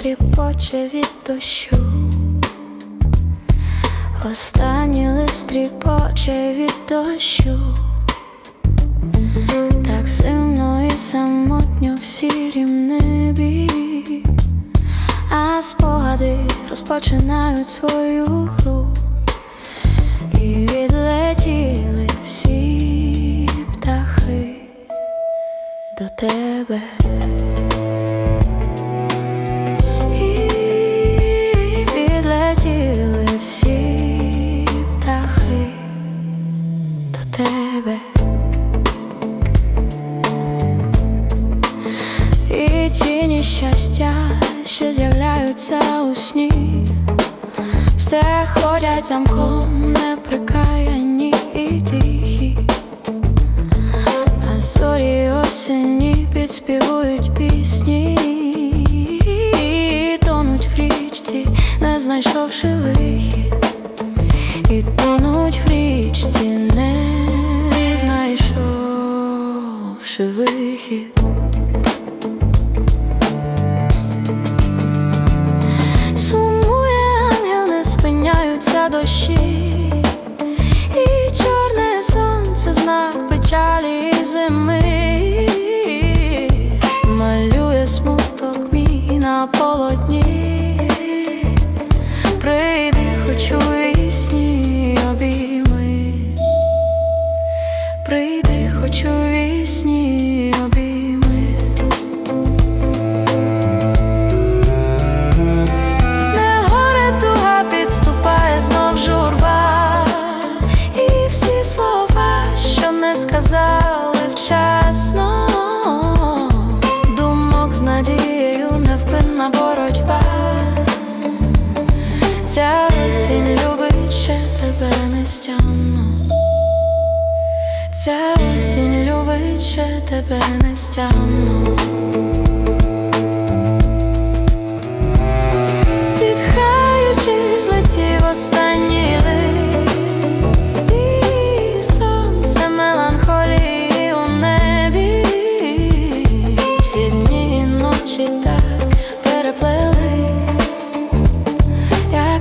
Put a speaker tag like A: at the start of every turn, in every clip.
A: тріпоче від дощу. Останній лист тріпоче від дощу. Так зимно і самотньо в сірім небі, а спогади розпочинають свою гру. І відлетіли всі птахи до тебе. Тебе. І тіні щастя, що з'являються у сні, все ходять замком, неприкаяні і тихі, а зорі осені підспівують пісні, тонуть в річці, не знайшовши вихід, і тонуть в річці, не знайшовши вихід. Сумує ангел, не спиняються дощі, Ця осінь любить ще тебе нестямно. Ця осінь любить ще тебе нестямно.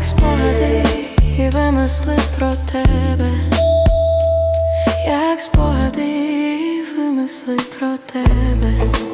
A: Спогади і вимисли про тебе, як спогади і вимисли про тебе.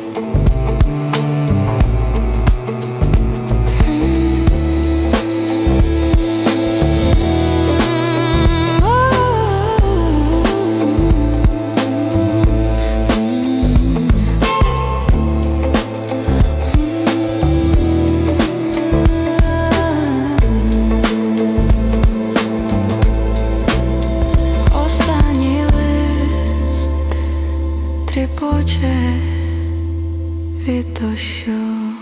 A: Тріпоче від дощу.